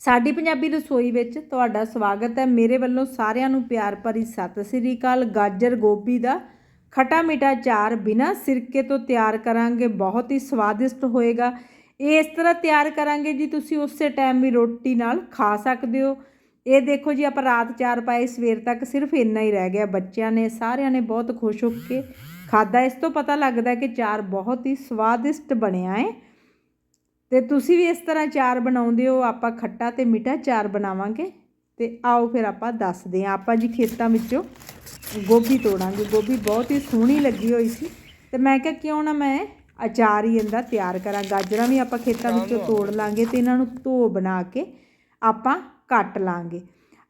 ਸਾਡੀ ਪੰਜਾਬੀ ਰਸੋਈ ਵਿੱਚ ਤੁਹਾਡਾ ਸਵਾਗਤ ਹੈ। ਮੇਰੇ ਵੱਲੋਂ ਸਾਰਿਆਂ ਨੂੰ ਪਿਆਰ ਭਰੀ ਸਤਿ ਸ੍ਰੀ ਅਕਾਲ। ਗਾਜਰ ਗੋਭੀ ਦਾ ਖਟਾ ਮਿੱਠਾ ਚਾਰ ਬਿਨਾ ਸਿਰਕੇ ਤੋਂ ਤਿਆਰ ਕਰਾਂਗੇ। ਬਹੁਤ ਹੀ ਸਵਾਦਿਸ਼ਟ ਹੋਏਗਾ। ਇਹ ਇਸ ਤਰ੍ਹਾਂ ਤਿਆਰ ਕਰਾਂਗੇ ਜੀ, ਤੁਸੀਂ ਉਸੇ ਟਾਈਮ ਵੀ ਰੋਟੀ ਨਾਲ ਖਾ ਸਕਦੇ ਹੋ। ਇਹ ਦੇਖੋ ਜੀ, ਆਪਾਂ ਰਾਤ ਚਾਰ ਪਾਏ, ਸਵੇਰ ਤੱਕ ਸਿਰਫ ਇੰਨਾ ਹੀ ਰਹਿ ਗਿਆ। ਬੱਚਿਆਂ ਨੇ, ਸਾਰਿਆਂ ਨੇ ਬਹੁਤ ਖੁਸ਼ ਹੋ ਕੇ ਖਾਦਾ ਇਸ ਤੋਂ ਪਤਾ ਲੱਗਦਾ ਕਿ ਚਾਰ ਬਹੁਤ ਹੀ ਸਵਾਦਿਸ਼ਟ ਬਣਿਆ ਹੈ। ਤੇ ਤੁਸੀਂ ਵੀ ਇਸ ਤਰ੍ਹਾਂ ਚਾਰ ਬਣਾਉਂਦੇ ਹੋ ਆਪਾਂ ਖੱਟਾ ਤੇ ਮਿੱਠਾ ਚਾਰ ਬਣਾਵਾਂਗੇ। ਤੇ ਆਓ ਫਿਰ ਆਪਾਂ ਦੱਸਦੇ ਹਾਂ। ਆਪਾਂ ਜੀ ਖੇਤਾਂ ਵਿੱਚੋਂ ਗੋਭੀ ਤੋੜਾਂਗੇ। ਗੋਭੀ ਬਹੁਤ ਹੀ ਸੋਹਣੀ ਲੱਗੀ ਹੋਈ ਸੀ। ਤੇ ਮੈਂ ਕਿਹਾ ਕਿਉਂ ਨਾ ਮੈਂ ਅਚਾਰ ਹੀ ਇਹਦਾ ਤਿਆਰ ਕਰਾਂ। ਗਾਜਰਾਂ ਵੀ ਆਪਾਂ ਖੇਤਾਂ ਵਿੱਚੋਂ ਤੋੜ ਲਾਂਗੇ ਤੇ ਇਹਨਾਂ ਨੂੰ ਧੋ ਬਣਾ ਕੇ ਆਪਾਂ ਕੱਟ ਲਾਂਗੇ।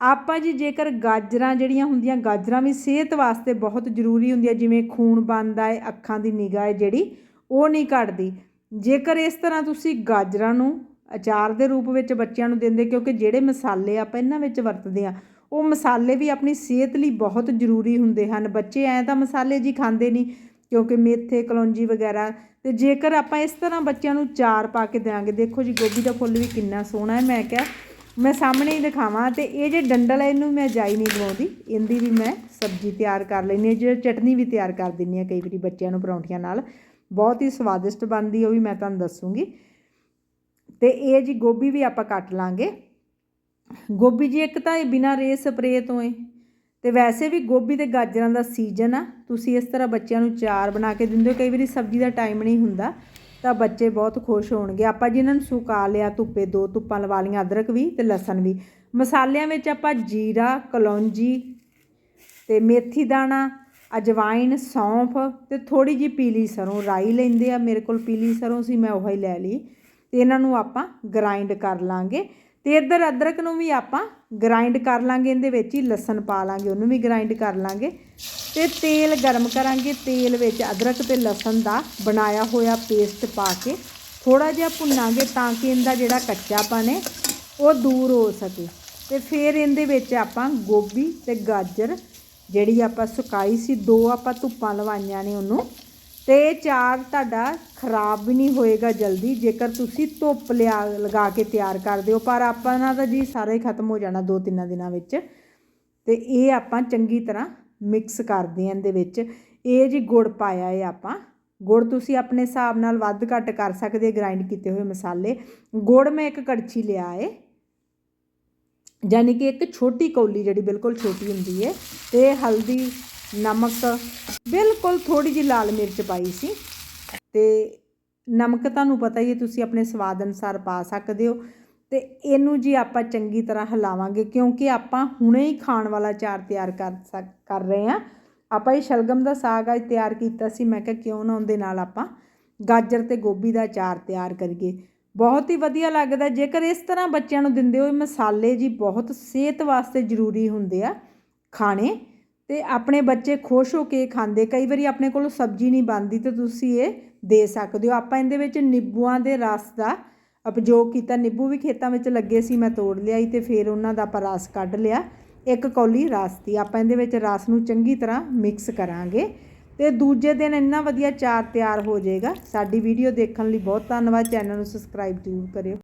ਆਪਾਂ ਜੀ ਜੇਕਰ ਗਾਜਰਾਂ ਜਿਹੜੀਆਂ ਹੁੰਦੀਆਂ ਗਾਜਰਾਂ ਵੀ ਸਿਹਤ ਵਾਸਤੇ ਬਹੁਤ ਜ਼ਰੂਰੀ ਹੁੰਦੀਆਂ। ਜਿਵੇਂ ਖੂਨ ਬਣਦਾ ਹੈ ਅੱਖਾਂ ਦੀ ਨਿਗਾਹ ਹੈ ਜਿਹੜੀ ਉਹ ਨਹੀਂ ਘਟਦੀ। ਜੇਕਰ ਇਸ ਤਰ੍ਹਾਂ ਤੁਸੀਂ ਗਾਜਰਾਂ ਨੂੰ ਅਚਾਰ ਦੇ ਰੂਪ ਵਿੱਚ ਬੱਚਿਆਂ ਨੂੰ ਦਿੰਦੇ, ਕਿਉਂਕਿ ਜਿਹੜੇ ਮਸਾਲੇ ਆਪਾਂ ਇਹਨਾਂ ਵਿੱਚ ਵਰਤਦੇ ਆ ਉਹ ਮਸਾਲੇ ਵੀ ਆਪਣੀ ਸਿਹਤ ਲਈ ਬਹੁਤ ਜ਼ਰੂਰੀ ਹੁੰਦੇ ਹਨ। ਬੱਚੇ ਐਂ ਤਾਂ ਮਸਾਲੇ ਜੀ ਖਾਂਦੇ ਨਹੀਂ, ਕਿਉਂਕਿ ਮੇਥੇ, ਕਲੌਂਜੀ ਵਗੈਰਾ, ਤੇ ਜੇਕਰ ਆਪਾਂ ਇਸ ਤਰ੍ਹਾਂ ਬੱਚਿਆਂ ਨੂੰ ਚਾਰ ਪਾ ਕੇ ਦੇਵਾਂਗੇ ਦੇਖੋ ਜੀ ਗੋਭੀ ਦਾ ਫੁੱਲ ਵੀ ਕਿੰਨਾ ਸੋਹਣਾ ਹੈ, ਮੈਂ ਕਿਹਾ ਮੈਂ ਸਾਹਮਣੇ ਹੀ ਦਿਖਾਵਾਂ, ਤੇ ਇਹ ਜੇ ਡੰਡਲ ਹੈ, ਇਹਨੂੰ ਮੈਂ ਜਾਈ ਨਹੀਂ ਲਵਾਉਂਦੀ ਇਹਦੀ ਵੀ ਮੈਂ ਸਬਜ਼ੀ ਤਿਆਰ ਕਰ ਲੈਂਦੀ ਹਾਂ, ਜੇ ਚਟਨੀ ਵੀ ਤਿਆਰ ਕਰ ਦਿੰਦੀ ਹਾਂ ਕਈ ਵਾਰੀ ਬੱਚਿਆਂ ਨੂੰ ਪਰੌਂਠੀਆਂ ਨਾਲ। ਬਹੁਤ ਹੀ ਸਵਾਦਿਸ਼ਟ ਬਣਦੀ ਉਹ ਵੀ ਮੈਂ ਤੁਹਾਨੂੰ ਦੱਸੂਗੀ। ਤੇ ਇਹ ਜੀ ਗੋਭੀ ਵੀ ਆਪਾਂ ਕੱਟ ਲਾਂਗੇ। ਗੋਭੀ ਜੀ, ਇੱਕ ਤਾਂ ਇਹ ਬਿਨਾਂ ਰੇ ਸਪਰੇ ਤੋਂ ਹੈ ਤੇ ਵੈਸੇ ਵੀ ਗੋਭੀ ਤੇ ਗਾਜਰਾਂ ਦਾ ਸੀਜ਼ਨ ਆ, ਤੁਸੀਂ ਇਸ ਤਰ੍ਹਾਂ ਬੱਚਿਆਂ ਨੂੰ ਚਾਰ ਬਣਾ ਕੇ ਦਿੰਦੇ ਹੋ, ਕਈ ਵਾਰੀ ਸਬਜ਼ੀ ਦਾ ਟਾਈਮ ਨਹੀਂ ਹੁੰਦਾ, ਤਾਂ ਬੱਚੇ ਬਹੁਤ ਖੁਸ਼ ਹੋਣਗੇ। ਆਪਾਂ ਜਿਨ੍ਹਾਂ ਨੂੰ ਸੁਕਾ ਲਿਆ ਧੁੱਪੇ ਦੋ ਧੁੱਪਾਂ ਲਵਾ ਲਈਆਂ, ਅਦਰਕ ਵੀ ਤੇ ਲਸਣ ਵੀ। ਮਸਾਲਿਆਂ ਵਿੱਚ ਆਪਾਂ ਜੀਰਾ, ਕਲੌਂਜੀ ਤੇ ਮੇਥੀ ਦਾਣਾ ਅਜਵਾਇਨ ਸੌਂਫ ਅਤੇ ਥੋੜ੍ਹੀ ਜਿਹੀ ਪੀਲੀ ਸਰੋਂ ਰਾਈ ਲੈਂਦੇ ਆ। ਮੇਰੇ ਕੋਲ ਪੀਲੀ ਸਰੋਂ ਸੀ, ਮੈਂ ਉਹ ਹੀ ਲੈ ਲਈ। ਅਤੇ ਇਹਨਾਂ ਨੂੰ ਆਪਾਂ ਗ੍ਰਾਈਂਡ ਕਰ ਲਾਂਗੇ। ਅਤੇ ਇੱਧਰ ਅਦਰਕ ਨੂੰ ਵੀ ਆਪਾਂ ਗ੍ਰਾਈਂਡ ਕਰ ਲਾਂਗੇ, ਇਹਦੇ ਵਿੱਚ ਹੀ ਲਸਣ ਪਾ ਲਾਂਗੇ, ਉਹਨੂੰ ਵੀ ਗ੍ਰਾਈਂਡ ਕਰ ਲਾਂਗੇ। ਅਤੇ ਤੇਲ ਗਰਮ ਕਰਾਂਗੇ, ਤੇਲ ਵਿੱਚ ਅਦਰਕ ਅਤੇ ਲਸਣ ਦਾ ਬਣਾਇਆ ਹੋਇਆ ਪੇਸਟ ਪਾ ਕੇ ਥੋੜ੍ਹਾ ਜਿਹਾ ਭੁੰਨਾਂਗੇ ਤਾਂ ਕਿ ਇਹਦਾ ਜਿਹੜਾ ਕੱਚਾਪਨ ਹੈ, ਉਹ ਦੂਰ ਹੋ ਸਕੇ। ਅਤੇ ਫਿਰ ਇਹਦੇ ਵਿੱਚ ਆਪਾਂ ਗੋਭੀ ਅਤੇ ਗਾਜਰ ਜਿਹੜੀ ਆਪਾਂ ਸੁਕਾਈ ਸੀ, ਦੋ ਆਪਾਂ ਧੁੱਪਾਂ ਲਵਾਈਆਂ ਨੇ ਉਹਨੂੰ। ਤੇ ਚਾਰ ਤੁਹਾਡਾ ਖਰਾਬ ਵੀ ਨਹੀਂ ਹੋਏਗਾ ਜਲਦੀ, ਜੇਕਰ ਤੁਸੀਂ ਧੁੱਪ ਲਿਆ, ਲਗਾ ਕੇ ਤਿਆਰ ਕਰਦੇ ਹੋ। ਪਰ ਆਪਾਂ ਨਾਲ ਤਾਂ ਜੀ ਸਾਰੇ ਖਤਮ ਹੋ ਜਾਣਾ ਦੋ ਤਿੰਨਾਂ ਦਿਨਾਂ ਵਿੱਚ। ਤੇ ਇਹ ਆਪਾਂ ਚੰਗੀ ਤਰ੍ਹਾਂ ਮਿਕਸ ਕਰਦੇ ਆਂ ਇਹਦੇ ਵਿੱਚ। ਇਹ ਜੀ ਗੁੜ ਪਾਇਆ ਹੈ ਆਪਾਂ। ਗੁੜ ਤੁਸੀਂ ਆਪਣੇ ਹਿਸਾਬ ਨਾਲ ਵੱਧ ਘੱਟ ਕਰ ਸਕਦੇ, ਗ੍ਰਾਈਂਡ ਕੀਤੇ ਹੋਏ ਮਸਾਲੇ। ਗੁੜ ਮੈਂ ਇੱਕ ਕੜਛੀ ਲਿਆ ਏ ਯਾਨੀ ਕਿ ਇੱਕ ਛੋਟੀ ਕੌਲੀ ਜਿਹੜੀ ਬਿਲਕੁਲ ਛੋਟੀ ਹੁੰਦੀ ਹੈ ਤੇ ਹਲਦੀ, ਨਮਕ, ਬਿਲਕੁਲ ਥੋੜੀ ਜਿਹੀ ਲਾਲ ਮਿਰਚ ਪਾਈ ਸੀ। ਤੇ ਨਮਕ ਤੁਹਾਨੂੰ ਪਤਾ ਹੀ ਹੈ, ਤੁਸੀਂ ਆਪਣੇ ਸਵਾਦ ਅਨੁਸਾਰ ਪਾ ਸਕਦੇ ਹੋ। ਤੇ ਇਹਨੂੰ ਜੀ ਆਪਾਂ ਚੰਗੀ ਤਰ੍ਹਾਂ ਹਿਲਾਵਾਂਗੇ, ਕਿਉਂਕਿ ਆਪਾਂ ਹੁਣੇ ਹੀ ਖਾਣ ਵਾਲਾ ਚਾਰ ਤਿਆਰ ਕਰ ਸਕ, ਕਰ ਰਹੇ ਹਾਂ। ਆਪਾਂ ਇਹ ਸ਼ਲਗਮ ਦਾ ਸਾਗ ਅੱਜ ਤਿਆਰ ਕੀਤਾ ਸੀ, ਮੈਂ ਕਿਹਾ ਕਿਉਂ ਨਾ ਉਹਦੇ ਨਾਲ ਆਪਾਂ ਗਾਜਰ ਤੇ ਗੋਭੀ ਦਾ ਚਾਰ ਤਿਆਰ ਕਰੀਏ। ਬਹੁਤ ਹੀ ਵਧੀਆ ਲੱਗਦਾ ਜੇਕਰ ਇਸ ਤਰ੍ਹਾਂ ਬੱਚਿਆਂ ਨੂੰ ਦਿੰਦੇ ਹੋ ਮਸਾਲੇ ਜੀ ਬਹੁਤ ਸਿਹਤ ਵਾਸਤੇ ਜ਼ਰੂਰੀ ਹੁੰਦੇ ਆ ਖਾਣੇ ਤੇ ਆਪਣੇ ਬੱਚੇ ਖੁਸ਼ ਹੋ ਕੇ ਖਾਂਦੇ। ਕਈ ਵਾਰੀ ਆਪਣੇ ਕੋਲ ਸਬਜ਼ੀ ਨਹੀਂ ਬਣਦੀ ਤੇ ਤੁਸੀਂ ਇਹ ਦੇ ਸਕਦੇ ਹੋ। ਆਪਾਂ ਇਹਦੇ ਵਿੱਚ ਨਿੰਬੂਆਂ ਦੇ ਰਸ ਦਾ ਉਪਯੋਗ ਕੀਤਾ। ਨਿੰਬੂ ਵੀ ਖੇਤਾਂ ਵਿੱਚ ਲੱਗੇ ਸੀ, ਮੈਂ ਤੋੜ ਲਿਆਈ ਤੇ ਫਿਰ ਉਹਨਾਂ ਦਾ ਆਪਾਂ ਰਸ ਕੱਢ ਲਿਆ। ਇੱਕ ਕੌਲੀ ਰਸ ਦੀ ਆਪਾਂ ਇਹਦੇ ਵਿੱਚ ਰਸ ਨੂੰ ਚੰਗੀ ਤਰ੍ਹਾਂ ਮਿਕਸ ਕਰਾਂਗੇ। ਤੇ ਦੂਜੇ ਦਿਨ ਇੰਨਾ ਵਧੀਆ ਚਾਰ ਤਿਆਰ ਹੋ ਜਾਏਗਾ। ਸਾਡੀ ਵੀਡੀਓ ਦੇਖਣ ਲਈ ਬਹੁਤ ਧੰਨਵਾਦ। ਚੈਨਲ ਨੂੰ ਸਬਸਕ੍ਰਾਈਬ ਜ਼ਰੂਰ ਕਰਿਓ।